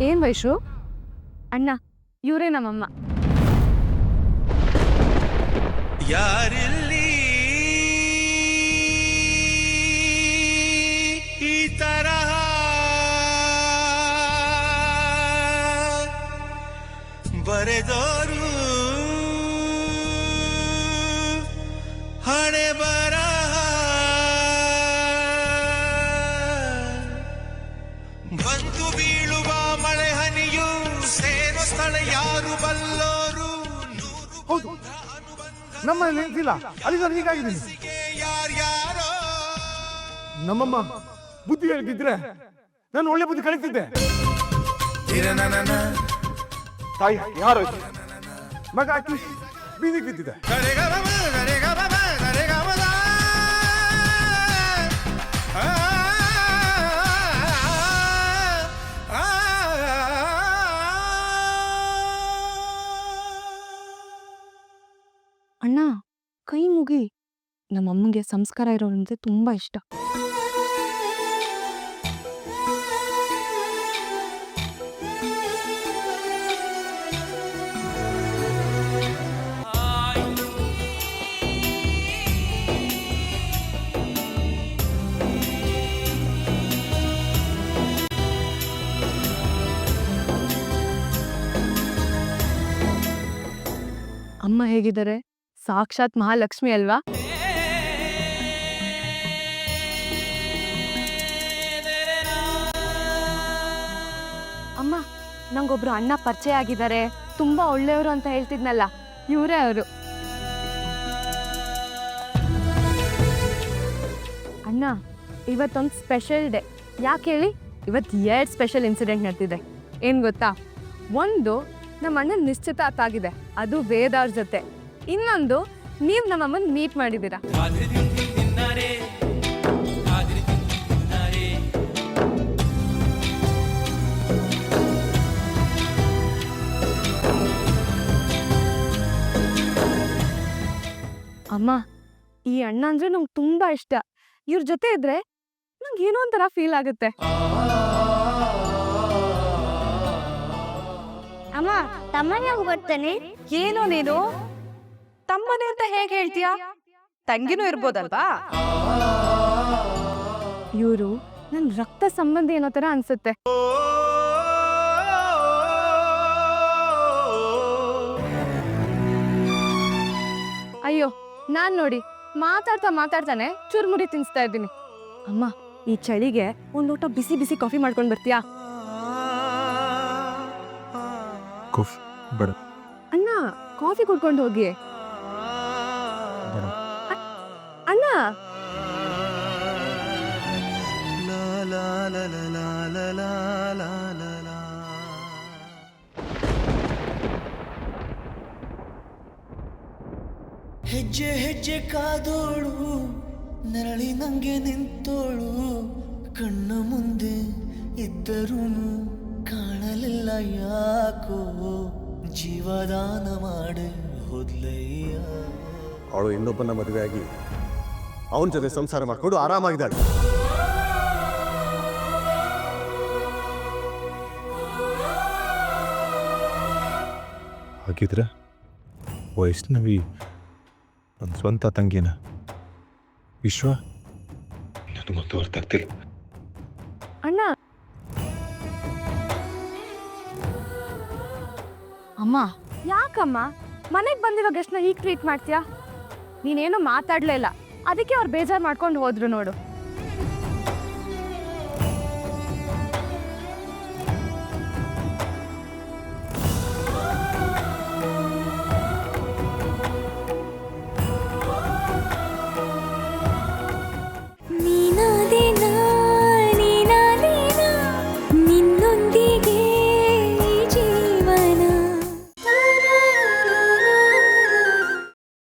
ಏನ್ ವೈಶು? ಅಣ್ಣ ಇವರೇ ನಮ್ಮಮ್ಮ. ಯಾರಿಲ್ಲಿ ಈ ತರಹ? ಬರೆದೋರು ಹಣೆ ಬರಹ ನಮ್ಮ ನೆನಪಿಲ್ಲ. ಅಲ್ಲಿ ನಾನು ಹೀಗಾಗಿದ್ದೀನಿ. ನಮ್ಮಮ್ಮ ಬುದ್ಧಿ ಹೇಳ್ತಿದ್ರೆ ನಾನು ಒಳ್ಳೆ ಬುದ್ಧಿ ಕಲಿತಿದ್ದೆ. ತಾಯಿ, ಯಾರು? ಮಗ ಹಾಕಿ ಬೀದಿ ಬಿದ್ದಿದೆ. ಕೈ ಮುಗಿ ನಮ್ಮಮ್ಮಂಗೆ ಸಂಸ್ಕಾರ ಇರೋರಂದ್ರೆ ತುಂಬಾ ಇಷ್ಟ. ಅಮ್ಮ ಹೇಗಿದ್ದಾರೆ? ಸಾಕ್ಷಾತ್ ಮಹಾಲಕ್ಷ್ಮಿ ಅಲ್ವಾ? ಅಮ್ಮ, ನಂಗೊಬ್ರು ಅಣ್ಣ ಪರಿಚಯ ಆಗಿದ್ದಾರೆ. ತುಂಬಾ ಒಳ್ಳೆಯವರು ಅಂತ ಹೇಳ್ತಿದ್ನಲ್ಲ, ಇವರೇ ಅವರು. ಅಣ್ಣ, ಇವತ್ತೊಂದು ಸ್ಪೆಷಲ್ ಡೇ ಯಾಕೆ ಹೇಳಿ? ಇವತ್ತು ಎರಡು ಸ್ಪೆಷಲ್ ಇನ್ಸಿಡೆಂಟ್ ನಡೆದಿದೆ. ಏನು ಗೊತ್ತಾ? ಒಂದು ನಮ್ಮ ಅಣ್ಣನ ನಿಶ್ಚಿತಾರ್ಥ ಆಗಿದೆ. ಅದು ವೇದ ಅವ್ರ ಜೊತೆ. ಇನ್ನೊಂದು ನೀವು ನಮ್ಮಮ್ಮನ ಮೀಟ್ ಮಾಡಿದ್ದೀರಾ ಅಮ್ಮ ಈ ಅಣ್ಣ ಅಂದ್ರೆ ನಂಗೆ ತುಂಬಾ ಇಷ್ಟ. ಇವ್ರ ಜೊತೆ ಇದ್ರೆ ನಂಗೆ ಏನೋ ಒಂಥರ ಫೀಲ್ ಆಗುತ್ತೆ. ಅಮ್ಮ ತಮ್ಮನೇ ಬರ್ತಾನೆ ಏನೋ ನೀನು? ತಮ್ಮನೆ ಅಂತ ಹೇಗೆ ಹೇಳ್ತೀಯಾ? ತಂಗಿನೂ ಇರ್ಬೋದಲ್ವಾ? ಇವರು ನನ್ ರಕ್ತ ಸಂಬಂಧಿ ಏನೋ ತರ ಅನ್ಸುತ್ತೆ. ಅಯ್ಯೋ ನಾನ್ ನೋಡಿ ಮಾತಾಡ್ತಾ ಮಾತಾಡ್ತಾನೆ ಚುರ್ಮುರಿ ತಿನ್ಸ್ತಾ ಇದ್ದೀನಿ. ಅಮ್ಮ ಈ ಚಳಿಗೆ ಒಂದ್ ಲೋಟ ಬಿಸಿ ಬಿಸಿ ಕಾಫಿ ಮಾಡ್ಕೊಂಡ್ ಬರ್ತೀಯಾ? ಅಣ್ಣ ಕಾಫಿ ಕುಡ್ಕೊಂಡು ಹೋಗಿ. ಹೆಜ್ಜೆ ಹೆಜ್ಜೆ ಕಾದೋಳು, ನೆರಳಿ ನಂಗೆ ನಿಂತೋಳು. ಕಣ್ಣ ಮುಂದೆ ಇದ್ದರೂ ಕಾಣಲಿಲ್ಲ ಯಾಕೋ. ಜೀವದಾನ ಮಾಡಿ ಹೋದ್ಲಯ್ಯ. ಅವಳು ಇನ್ನೊಬ್ಬನ ಮದುವೆಯಾಗಿ ಅವನ ಜೊತೆ ಸಂಸಾರ ಮಾಡಿಕೊಂಡು ಆರಾಮಾಗಿದ್ದಾಳೆ. ಹಾಗಿದ್ರೆ ವೈಷ್ಣವಿ ನನ್ನ ಸ್ವಂತ ತಂಗಿನ ವಿಶ್ವ ನನಗೊಂದು ಅರ್ಥ ಆಗ್ತಿಲ್ಲ. ಅಣ್ಣ. ಅಮ್ಮ. ಯಾಕಮ್ಮ? ಮನೆಗೆ ಬಂದಿರೋ ಗೆಸ್ಟ್ನ ಈಗ ಟ್ರೀಟ್ ಮಾಡ್ತೀಯಾ? ನೀನೇನು ಮಾತಾಡ್ಲೇ ಇಲ್ಲ. ಅದಕ್ಕೆ ಅವ್ರು ಬೇಜಾರು ಮಾಡ್ಕೊಂಡು ಹೋದ್ರು ನೋಡು.